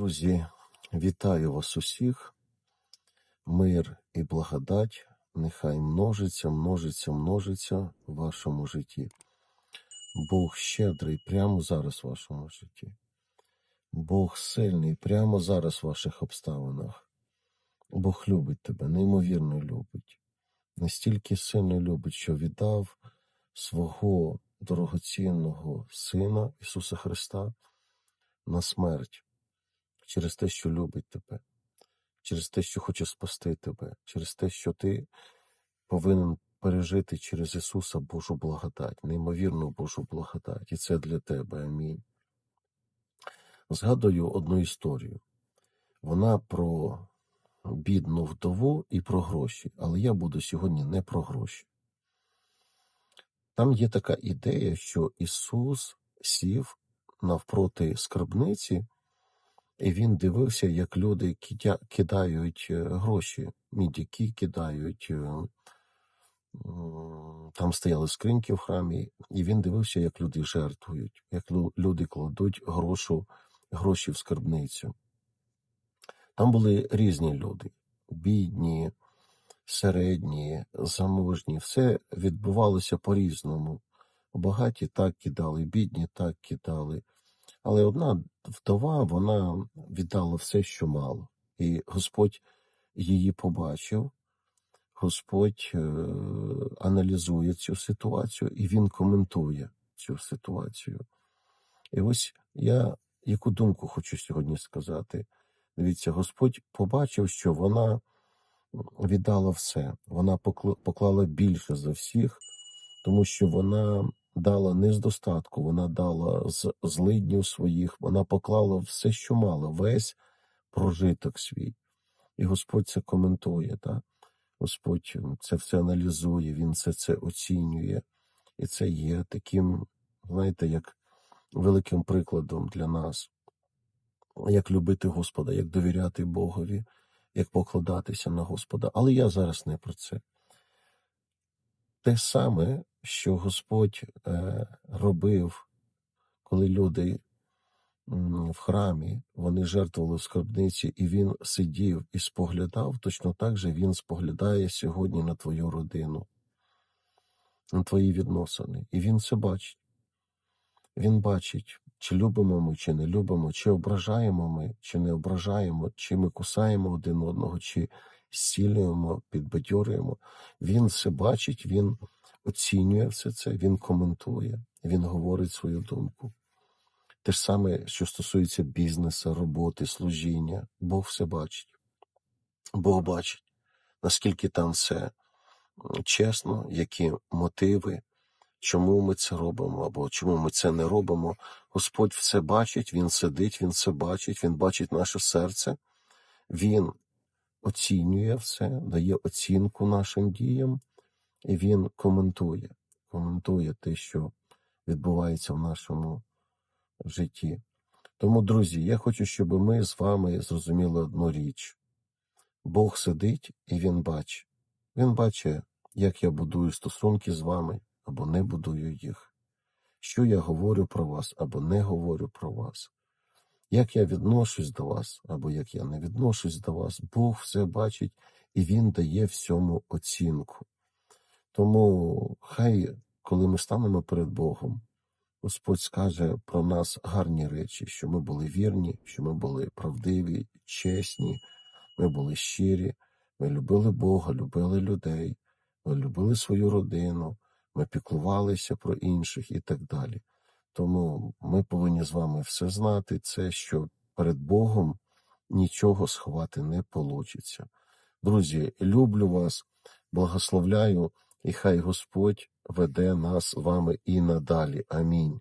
Друзі, вітаю вас усіх. Мир і благодать нехай множиться, множиться, множиться в вашому житті. Бог щедрий прямо зараз в вашому житті. Бог сильний прямо зараз в ваших обставинах. Бог любить тебе, неймовірно любить. Настільки сильно любить, що віддав свого дорогоцінного Сина Ісуса Христа на смерть через те, що любить тебе, через те, що хоче спасти тебе, через те, що ти повинен пережити через Ісуса Божу благодать, неймовірну Божу благодать. І це для тебе. Амінь. Згадую одну історію. Вона про бідну вдову і про гроші, але я буду сьогодні не про гроші. Там є така ідея, що Ісус сів навпроти скарбниці, і він дивився, як люди кидають е, гроші, мідяки кидають. е, Там стояли скриньки в храмі, і він дивився, як люди жертвують, як люди кладуть грошу, гроші в скарбницю. Там були різні люди: бідні, середні, заможні. Все відбувалося по-різному. Багаті так кидали, бідні так кидали. Але одна вдова, вона віддала все, що мала. І Господь її побачив, Господь е, аналізує цю ситуацію і Він коментує цю ситуацію. І ось я яку думку хочу сьогодні сказати. Дивіться, Господь побачив, що вона віддала все. Вона поклала більше за всіх, тому що вона дала не з достатку, вона дала з злиднів своїх, вона поклала все, що мала, весь прожиток свій. І Господь це коментує, так? Господь це все аналізує, Він все це оцінює. І це є таким, знаєте, як великим прикладом для нас, як любити Господа, як довіряти Богові, як покладатися на Господа. Але я зараз не про це. Те саме, що Господь е, робив, коли люди в храмі, вони жертвували в скарбниці, і він сидів і споглядав, точно так же він споглядає сьогодні на твою родину, на твої відносини. І він це бачить. Він бачить, чи любимо ми, чи не любимо, чи ображаємо ми, чи не ображаємо, чи ми кусаємо один одного, чи зцілюємо, підбадьорюємо. Він все бачить, він оцінює все це, він коментує, він говорить свою думку. Те ж саме, що стосується бізнесу, роботи, служіння, Бог все бачить. Бог бачить, наскільки там все чесно, які мотиви, чому ми це робимо або чому ми це не робимо. Господь все бачить, Він сидить, Він все бачить, Він бачить наше серце, Він оцінює все, дає оцінку нашим діям, і Він коментує, коментує те, що відбувається в нашому житті. Тому, друзі, я хочу, щоб ми з вами зрозуміли одну річ. Бог сидить і Він бачить. Він бачить, як я будую стосунки з вами або не будую їх, що я говорю про вас або не говорю про вас, як я відношусь до вас або як я не відношусь до вас. Бог все бачить і Він дає всьому оцінку. Тому хай, коли ми станемо перед Богом, Господь скаже про нас гарні речі, що ми були вірні, що ми були правдиві, чесні, ми були щирі, ми любили Бога, любили людей, ми любили свою родину, ми піклувалися про інших і так далі. Тому ми повинні з вами все знати, це що перед Богом нічого сховати не получиться. Друзі, люблю вас, благословляю, і хай Господь веде нас вами і надалі. Амінь.